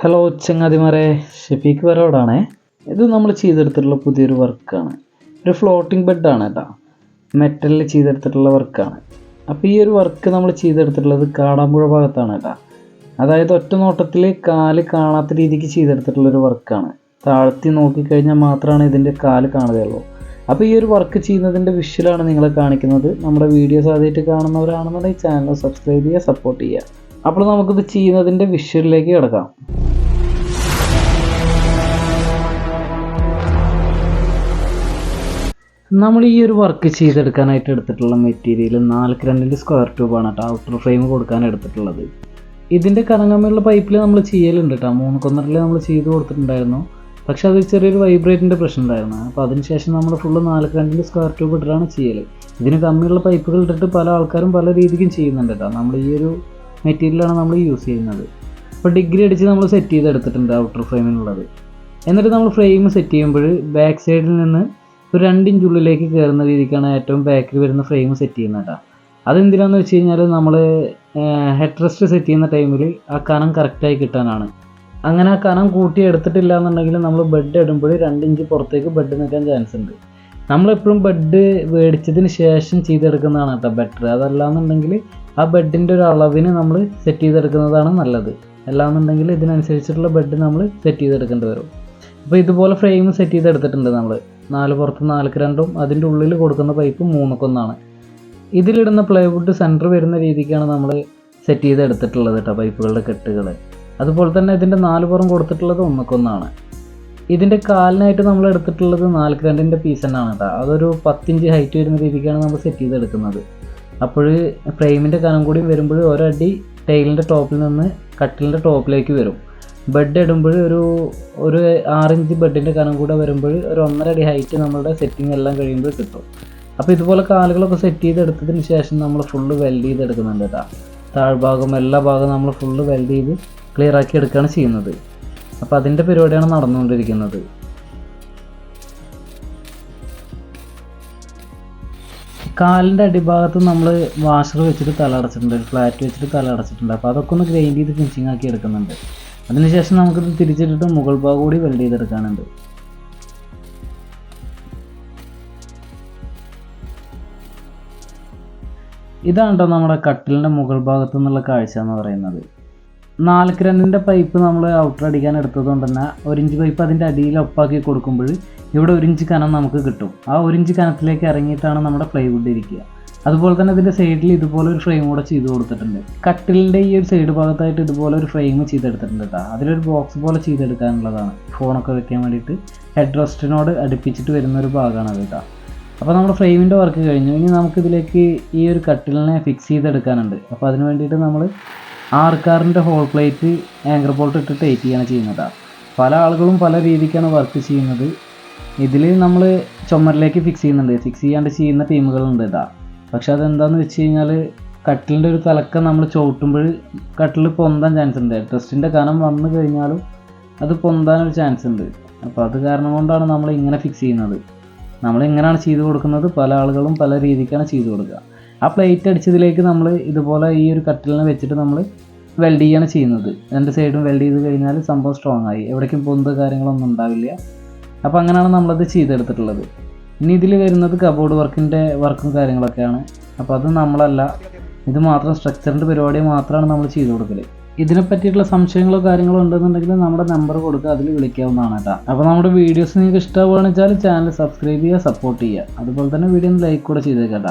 Hello ചങ്ങാതിമാരെ. Shefeeq വരോടാണേ ഇത് നമ്മൾ ചെയ്തെടുത്തിട്ടുള്ള പുതിയൊരു വർക്കാണ്. ഒരു ഫ്ലോട്ടിംഗ് ബെഡാണ് കേട്ടോ. മെറ്റലിൽ ചെയ്തെടുത്തിട്ടുള്ള വർക്കാണ്. അപ്പോൾ ഈ ഒരു വർക്ക് നമ്മൾ ചെയ്തെടുത്തിട്ടുള്ളത് കാടാമ്പുഴ ഭാഗത്താണ് കേട്ടോ. അതായത് ഒറ്റ നോട്ടത്തിൽ കാൽ കാണാത്ത രീതിക്ക് ചെയ്തെടുത്തിട്ടുള്ളൊരു വർക്കാണ്. താഴ്ത്തി നോക്കിക്കഴിഞ്ഞാൽ മാത്രമാണ് ഇതിന്റെ കാൽ കാണുകയുള്ളൂ. അപ്പോൾ ഈ ഒരു വർക്ക് ചെയ്യുന്നതിന്റെ വിഷ്വലാണ് നിങ്ങളെ കാണിക്കുന്നത്. നമ്മുടെ വീഡിയോസ് ആദ്യമായിട്ട് കാണുന്നവരാണെന്നുണ്ടെങ്കിൽ ചാനൽ സബ്സ്ക്രൈബ് ചെയ്യുക സപ്പോർട്ട് ചെയ്യുക. അപ്പോൾ നമുക്കിത് ചെയ്യുന്നതിന്റെ വിഷ്വലിലേക്ക് കിടക്കാം. നമ്മൾ ഈ ഒരു വർക്ക് ചെയ്തെടുക്കാനായിട്ട് എടുത്തിട്ടുള്ള മെറ്റീരിയൽ നാൽക്ക് രണ്ടിന്റെ സ്ക്വയർ ട്യൂബാണ് കേട്ടോ ഔട്ടർ ഫ്രെയിം കൊടുക്കാൻ എടുത്തിട്ടുള്ളത്. ഇതിന്റെ കറങ്ങാമുള്ള പൈപ്പിൽ നമ്മൾ ചെയ്യലുണ്ട് കേട്ടോ മൂന്ന് കൊന്നറിൽ നമ്മൾ ചെയ്ത് കൊടുത്തിട്ടുണ്ടായിരുന്നു. പക്ഷേ അത് ചെറിയൊരു വൈബ്രേറ്റിന്റെ പ്രശ്നം ഉണ്ടായിരുന്നു. അപ്പോൾ അതിനുശേഷം നമ്മൾ ഫുള്ള് നാൽക്ക് രണ്ടിന്റെ സ്ക്വയർ ട്യൂബ് ഇട്ടിട്ടാണ് ചെയ്യൽ ഇതിന് കമ്മിയുള്ള പൈപ്പുകൾ ഇട്ടിട്ട് പല ആൾക്കാരും പല രീതിക്കും ചെയ്യുന്നുണ്ട് കേട്ടോ. നമ്മൾ ഈ ഒരു മെറ്റീരിയലാണ് നമ്മൾ യൂസ് ചെയ്യുന്നത്. അപ്പോൾ ഡിഗ്രി അടിച്ച് നമ്മൾ സെറ്റ് ചെയ്തെടുത്തിട്ടുണ്ട് ഔട്ടർ ഫ്രെയിമിനുള്ളത് എന്നിട്ട് നമ്മൾ ഫ്രെയിം സെറ്റ് ചെയ്യുമ്പോൾ ബാക്ക് സൈഡിൽ നിന്ന് ഒരു രണ്ടിഞ്ചുള്ളിലേക്ക് കയറുന്ന രീതിക്കാണ് ഏറ്റവും ബാക്കിൽ വരുന്ന ഫ്രെയിം സെറ്റ് ചെയ്യുന്നത് കേട്ടോ അതെന്തിനാന്ന് വെച്ച് കഴിഞ്ഞാൽ നമ്മൾ ഹെഡ് റെസ്റ്റ് സെറ്റ് ചെയ്യുന്ന ടൈമിൽ ആ കനം കറക്റ്റായി കിട്ടാനാണ്. അങ്ങനെ ആ കനം കൂട്ടി എടുത്തിട്ടില്ല എന്നുണ്ടെങ്കിൽ നമ്മൾ ബെഡ് ഇടുമ്പോൾ രണ്ടിഞ്ച് പുറത്തേക്ക് ബെഡ് നിൽക്കാൻ ചാൻസ് ഉണ്ട്. നമ്മളെപ്പോഴും ബെഡ് മേടിച്ചതിന് ശേഷം ചെയ്തെടുക്കുന്നതാണ് കേട്ടോ ബെറ്റർ അതല്ലാന്നുണ്ടെങ്കിൽ ആ ബെഡിന്റെ ഒരു അളവിന് നമ്മൾ സെറ്റ് ചെയ്തെടുക്കുന്നതാണ് നല്ലത്. അല്ലാന്നുണ്ടെങ്കിൽ ഇതിനനുസരിച്ചിട്ടുള്ള ബെഡ് നമ്മൾ സെറ്റ് ചെയ്തെടുക്കേണ്ടി വരും. അപ്പോൾ ഇതുപോലെ ഫ്രെയിം സെറ്റ് ചെയ്തെടുത്തിട്ടുണ്ട് നമ്മൾ നാല് പുറത്ത് നാൽക്ക് രണ്ടും അതിന്റെ ഉള്ളിൽ കൊടുക്കുന്ന പൈപ്പ് മൂന്നൊക്കൊന്നാണ് ഇതിലിടുന്ന പ്ലൈവുഡ് സെന്റർ വരുന്ന രീതിക്കാണ് നമ്മൾ സെറ്റ് ചെയ്തെടുത്തിട്ടുള്ളത് കേട്ടോ പൈപ്പുകളുടെ കെട്ടുകൾ അതുപോലെ തന്നെ ഇതിന്റെ നാല് പുറം കൊടുത്തിട്ടുള്ളത് ഒന്നൊക്കൊന്നാണ് ഇതിന്റെ കാലിനായിട്ട് നമ്മൾ എടുത്തിട്ടുള്ളത് നാൽക്ക് രണ്ടിന്റെ പീസ് തന്നെയാണ് കേട്ടോ അതൊരു പത്തിഞ്ച് ഹൈറ്റ് വരുന്ന രീതിക്കാണ് നമ്മൾ സെറ്റ് ചെയ്തെടുക്കുന്നത്. അപ്പോൾ ഫ്രെയിമിന്റെ കനം കൂടി വരുമ്പോൾ ഒരടി ടൈലിന്റെ ടോപ്പിൽ നിന്ന് കട്ടിലിന്റെ ടോപ്പിലേക്ക് വരും. ബെഡ് ഇടുമ്പോൾ ഒരു ഒരു ആറിഞ്ച് ബെഡിന്റെ കനം കൂടെ വരുമ്പോൾ ഒരു ഒന്നര അടി ഹൈറ്റ് നമ്മളുടെ സെറ്റിംഗ് എല്ലാം കഴിയുമ്പോൾ കിട്ടും. അപ്പോൾ ഇതുപോലെ കാലുകളൊക്കെ സെറ്റ് ചെയ്തെടുത്തതിന് ശേഷം നമ്മൾ ഫുള്ള് വെൽഡ് ചെയ്തെടുക്കുന്നുണ്ട് കേട്ടോ താഴ്ഭാഗം എല്ലാ ഭാഗവും നമ്മൾ ഫുള്ള് വെൽഡ് ചെയ്ത് ക്ലിയർ ആക്കി എടുക്കുകയാണ് ചെയ്യുന്നത്. അപ്പോൾ അതിന്റെ പരിപാടിയാണ് നടന്നുകൊണ്ടിരിക്കുന്നത്. കാലിന്റെ അടിഭാഗത്ത് നമ്മൾ വാഷർ വെച്ചിട്ട് തല അടച്ചിട്ടുണ്ട് ഫ്ലാറ്റ് വെച്ചിട്ട് തല അടച്ചിട്ടുണ്ട്. അപ്പോൾ അതൊക്കെ ഒന്ന് ഗ്രൈൻഡ് ചെയ്ത് ഫിനിഷിംഗ് ആക്കി എടുക്കുന്നുണ്ട്. അതിനുശേഷം നമുക്കിത് തിരിച്ചിട്ടിട്ട് മുകൾ ഭാഗം കൂടി വെൽഡ് ചെയ്തെടുക്കാനുണ്ട്. ഇതാണ് കേട്ടോ നമ്മുടെ കട്ടിലിന്റെ മുകൾ ഭാഗത്തു നിന്നുള്ള കാഴ്ച എന്ന് പറയുന്നത്. നാൽക്ക് രണ്ടിന്റെ പൈപ്പ് നമ്മൾ ഔട്ടർ അടിക്കാൻ എടുത്തതുകൊണ്ട് തന്നെ ഒരു ഇഞ്ച് പൈപ്പ് അതിന്റെ അടിയിൽ ഒപ്പാക്കി കൊടുക്കുമ്പോൾ ഇവിടെ ഒരു ഇഞ്ച് കനം നമുക്ക് കിട്ടും. ആ ഒരു ഇഞ്ച് കനത്തിലേക്ക് ഇറങ്ങിയിട്ടാണ് നമ്മുടെ പ്ലൈവുഡ് ഇരിക്കുക. അതുപോലെ തന്നെ ഇതിന്റെ സൈഡിൽ ഇതുപോലെ ഒരു ഫ്രെയിം കൂടെ ചെയ്ത് കൊടുത്തിട്ടുണ്ട്. കട്ടിലിന്റെ ഈ ഒരു സൈഡ് ഭാഗത്തായിട്ട് ഇതുപോലെ ഒരു ഫ്രെയിം ചെയ്തെടുത്തിട്ടുണ്ട് കേട്ടോ അതിലൊരു ബോക്സ് പോലെ ചെയ്തെടുക്കാനുള്ളതാണ്. ഫോണൊക്കെ വെക്കാൻ വേണ്ടിയിട്ട് ഹെഡ് റെസ്റ്റിനോട് അടുപ്പിച്ചിട്ട് വരുന്ന ഒരു ഭാഗമാണ് അത് കേട്ടോ അപ്പോൾ നമ്മുടെ ഫ്രെയിമിന്റെ വർക്ക് കഴിഞ്ഞു. ഇനി നമുക്കിതിലേക്ക് ഈ ഒരു കട്ടിലിനെ ഫിക്സ് ചെയ്തെടുക്കാനുണ്ട്. അപ്പോൾ അതിന് വേണ്ടിയിട്ട് നമ്മൾ ആർക്കാറിന്റെ ഹോൾ പ്ലേറ്റ് ആങ്കർ ബോൾട്ട് ഇട്ട് ടൈറ്റ് ചെയ്യാണ് ചെയ്യുന്നത്. പല ആളുകളും പല രീതിക്കാണ് വർക്ക് ചെയ്യുന്നത്. ഇതിൽ നമ്മൾ ചുമരിലേക്ക് ഫിക്സ് ചെയ്യുന്നുണ്ട്. ഫിക്സ് ചെയ്യാണ്ട് ചെയ്യുന്ന ടീമുകളുണ്ട് ഇതാ. പക്ഷെ അതെന്താണെന്ന് വെച്ച് കഴിഞ്ഞാൽ കട്ടിലിന്റെ ഒരു തലക്കം നമ്മൾ ചവിട്ടുമ്പോൾ കട്ടിൽ പൊന്താൻ ചാൻസ് ഉണ്ട്. ട്രസ്റ്റിന്റെ കനം വന്നു കഴിഞ്ഞാലും അത് പൊന്താനൊരു ചാൻസ് ഉണ്ട്. അപ്പോൾ അത് കാരണം കൊണ്ടാണ് നമ്മൾ ഇങ്ങനെ ഫിക്സ് ചെയ്യുന്നത്. നമ്മൾ ഇങ്ങനെയാണ് ചെയ്തു കൊടുക്കുന്നത്. പല ആളുകളും പല രീതിക്കാണ് ചെയ്തു കൊടുക്കുക. ആ പ്ലേറ്റ് അടിച്ചതിലേക്ക് നമ്മൾ ഇതുപോലെ ഈ ഒരു കട്ടിലിനെ വെച്ചിട്ട് നമ്മൾ വെൽഡ് ചെയ്യാണ് ചെയ്യുന്നത്. രണ്ട് സൈഡും വെൽഡ് ചെയ്ത് കഴിഞ്ഞാൽ സംഭവം സ്ട്രോങ് ആയി. എവിടേക്കും പൊന്ത് കാര്യങ്ങളൊന്നും ഉണ്ടാവില്ല. അപ്പോൾ അങ്ങനെയാണ് നമ്മളത് ചെയ്തെടുത്തിട്ടുള്ളത്. ഇനി ഇതിൽ വരുന്നത് കബോർഡ് വർക്കിന്റെ വർക്കും കാര്യങ്ങളൊക്കെയാണ്. അപ്പോൾ അത് നമ്മളല്ല ഇത് മാത്രം സ്ട്രക്ചറിന്റെ പരിപാടി മാത്രമാണ് നമ്മൾ ചെയ്തു കൊടുക്കൽ ഇതിനെ പറ്റിയിട്ടുള്ള സംശയങ്ങളോ കാര്യങ്ങളോ ഉണ്ടെന്നുണ്ടെങ്കിൽ നമ്മുടെ നമ്പർ കൊടുക്കുക അതിൽ വിളിക്കാവുന്നതാണ് കേട്ടോ അപ്പോൾ നമ്മുടെ വീഡിയോസ് നിങ്ങൾക്ക് ഇഷ്ടമാവുകയാണെന്ന് വെച്ചാൽ ചാനൽ സബ്സ്ക്രൈബ് ചെയ്യുക സപ്പോർട്ട് ചെയ്യുക. അതുപോലെ തന്നെ വീഡിയോ ഒന്ന് ലൈക്ക് കൂടെ ചെയ്തേക്കാം